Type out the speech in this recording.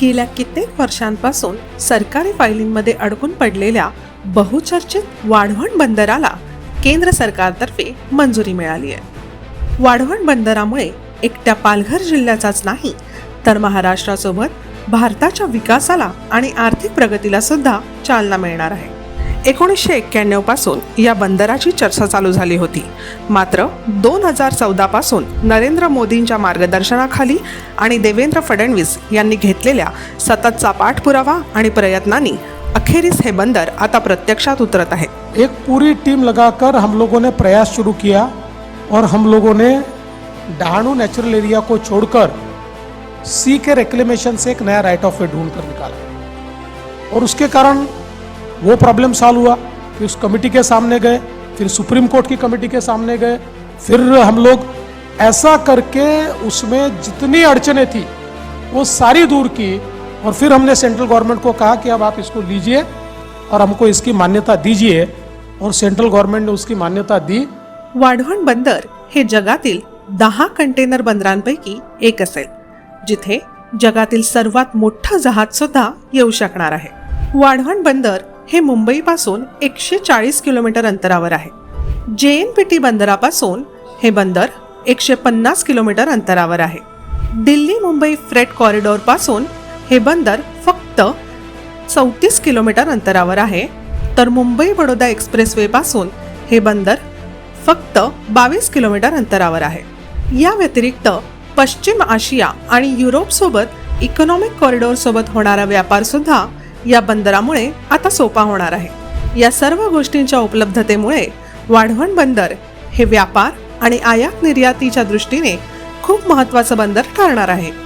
गेल्या कित्येक वर्षांपासून सरकारी फायलींमध्ये अडकून पडलेल्या बहुचर्चित वाढवण बंदराला केंद्र सरकारतर्फे मंजुरी मिळाली आहे. वाढवण बंदरामुळे एकट्या पालघर जिल्ह्याचाच नाही तर महाराष्ट्रासोबत भारताच्या विकासाला आणि आर्थिक प्रगतीला सुद्धा चालना मिळणार आहे. एकोणीसशे एक्क्याण्णवपासून या बंदराची चर्चा चालू झाली होती. मात्र दोन हजार चौदापासून नरेंद्र मोदींच्या मार्गदर्शनाखाली आणि देवेंद्र फडणवीस यांनी घेतलेल्या सततचा पाठपुरावा आणि प्रयत्नांनी अखेरीस हे बंदर आता प्रत्यक्षात उतरत आहे. एक पूरी टीम लगाकर हम लोगों ने प्रयास शुरू किया और हम लोगों ने डहाणू नेचुरल एरिया को छोड़कर सी के रेक्लेमेशन से एक नया राइट ऑफ वे ढूंढ कर निकाला। और उसके कारण वो प्रॉब्लम सॉल्व हुआ। फिर उस कमेटी के सामने गए, फिर सुप्रीम कोर्ट की कमेटी के सामने गए। फिर हम लोग ऐसा करके उसमें जितनी अड़चने थी, वो सारी दूर की। और फिर हमने सेंट्रल गवर्नमेंट को कहा कि अब आप इसको लीजिए और हमको इसकी मान्यता दीजिए। और सेंट्रल गवर्नमेंट ने उसकी मान्यता दी। वाढवण बंदर हे जगातील दहा कंटेनर बंदरांपैकी एक असेल, जिथे जगातील सर्वात मोठं जहाज़ सुद्धा येऊ शकणार आहे. वाढवण बंदर हे मुंबईपासून एकशे चाळीस किलोमीटर अंतरावर आहे. जे एन पी टी बंदरापासून हे बंदर एकशे पन्नास किलोमीटर अंतरावर आहे. दिल्ली मुंबई फ्रेट कॉरिडॉरपासून हे बंदर फक्त चौतीस किलोमीटर अंतरावर आहे. तर मुंबई बडोदा एक्सप्रेसवेपासून हे बंदर फक्त बावीस किलोमीटर अंतरावर आहे. या व्यतिरिक्त पश्चिम आशिया आणि युरोपसोबत इकॉनॉमिक कॉरिडॉरसोबत होणारा व्यापारसुद्धा या बंदरामुळे आता सोपा होणार आहे. या सर्व गोष्टींच्या उपलब्धतेमुळे वाढवण बंदर हे व्यापार आणि आयात निर्यातीच्या दृष्टीने खूप महत्त्वाचं बंदर ठरणार आहे.